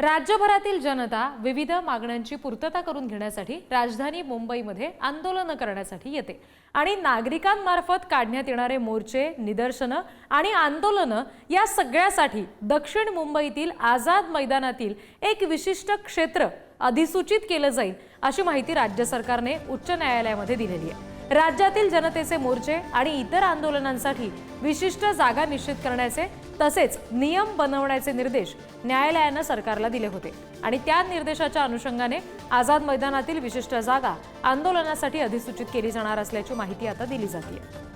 राज्यभरातील जनता विविध मागण्यांची पूर्तता करून घेण्यासाठी राजधानी मुंबईमध्ये आंदोलनं करण्यासाठी येते. आणि नागरिकांमार्फत काढण्यात येणारे मोर्चे निदर्शनं आणि आंदोलनं या सगळ्यासाठी दक्षिण मुंबईतील आझाद मैदानातील एक विशिष्ट क्षेत्र अधिसूचित केलं जाईल अशी माहिती राज्य सरकारने उच्च न्यायालयामध्ये दिलेली आहे. राज्यातील जनतेचे मोर्चे आणि इतर आंदोलनांसाठी विशिष्ट जागा निश्चित करण्याचे तसेच नियम बनवण्याचे निर्देश न्यायालयानं सरकारला दिले होते. आणि त्या निर्देशाच्या अनुषंगाने आझाद मैदानातील विशिष्ट जागा आंदोलनासाठी अधिसूचित केली जाणार असल्याची माहिती आता दिली जाते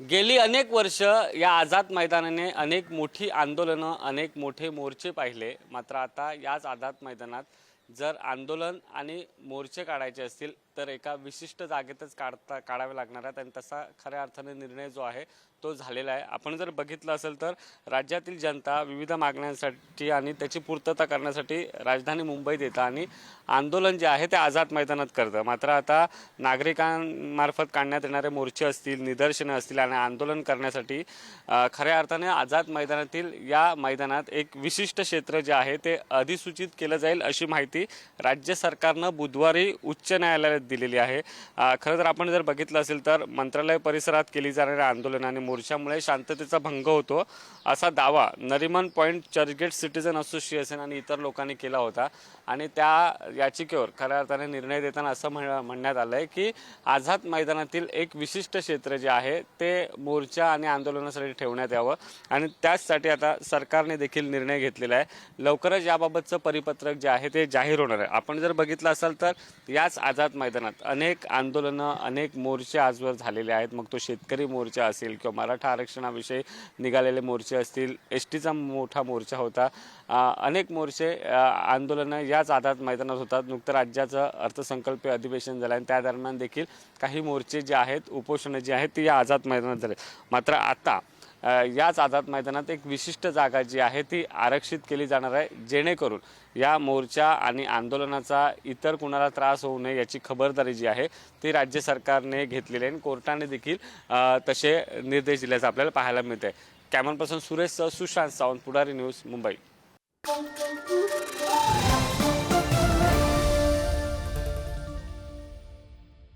गेली अनेक वर्ष या आझाद मैदानाने अनेक मोठी आंदोलनं अनेक मोठे मोर्चे पाहिले. मात्र आता याच आझाद मैदानात जर आंदोलन आणि मोर्चे काढायचे असतील तर एका विशिष्ट जागेतच काढता काढावे लागणार आहेत. आणि तसा खऱ्या अर्थाने निर्णय जो आहे तो झालेला आहे. आपण जर बघितलं असेल तर राज्यातील जनता विविध मागण्यांसाठी आणि त्याची पूर्तता करण्यासाठी राजधानी मुंबईत येतं. आणि आंदोलन जे आहे ते आझाद मैदानात करतं. मात्र आता नागरिकांमार्फत काढण्यात येणारे मोर्चे असतील निदर्शनं असतील आणि आंदोलन करण्यासाठी खऱ्या अर्थाने आझाद मैदानातील या मैदानात एक विशिष्ट क्षेत्र जे आहे ते अधिसूचित केलं जाईल अशी माहिती राज्य सरकारनं बुधवारी उच्च न्यायालयात दिलेली आहे. खरं तर आपण जर बघितलं असेल तर मंत्रालय परिसरात केली जाणाऱ्या आंदोलन आणि मोर्चामुळे शांततेचा भंग होतो. असा दावा Nariman point Churchgate citizen association आणि इतर लोकांनी केला होता. आणि त्या याचिकेवर खऱ्या अर्थाने निर्णय देताना असं म्हण म्हणण्यात आलं आहे की आझाद मैदानातील एक विशिष्ट क्षेत्र जे आहे ते मोर्चा आणि आंदोलनासाठी ठेवण्यात यावं आणि त्याचसाठी आता सरकारने देखील निर्णय घेतलेला आहे. लवकरच याबाबतचं परिपत्रक जे आहे ते जाहीर होणार आहे. आपण जर बघितलं असाल तर याच आझाद मैदानात अनेक आंदोलनं अनेक मोर्चे आजवर झालेले आहेत. मग तो शेतकरी मोर्चा असेल किंवा मराठा आरक्षणाविषयी निघालेले मोर्चे असतील एस टीचा मोठा मोर्चा होता. अनेक मोर्चे आंदोलनं ह्याच आधार मैदानात होतात. नुकतं राज्याचं अर्थसंकल्पीय अधिवेशन झालं आणि त्या दरम्यान देखील काही मोर्चे जे आहेत उपोषणं जी आहेत ती या आझाद मैदानात झाले. मात्र आता याच आझाद मैदानात एक विशिष्ट जागा जी आहे ती आरक्षित केली जाणार आहे. जेणेकरून या मोर्चा आणि आंदोलनाचा इतर कुणाला त्रास होऊ नये याची खबरदारी जी आहे ती राज्य सरकारने घेतलेली आहे आणि कोर्टाने देखील तसे निर्देश दिल्याचं आपल्याला पाहायला मिळते कॅमेरापर्सन सुरेश सुशांत सावंत पुढारी न्यूज मुंबई.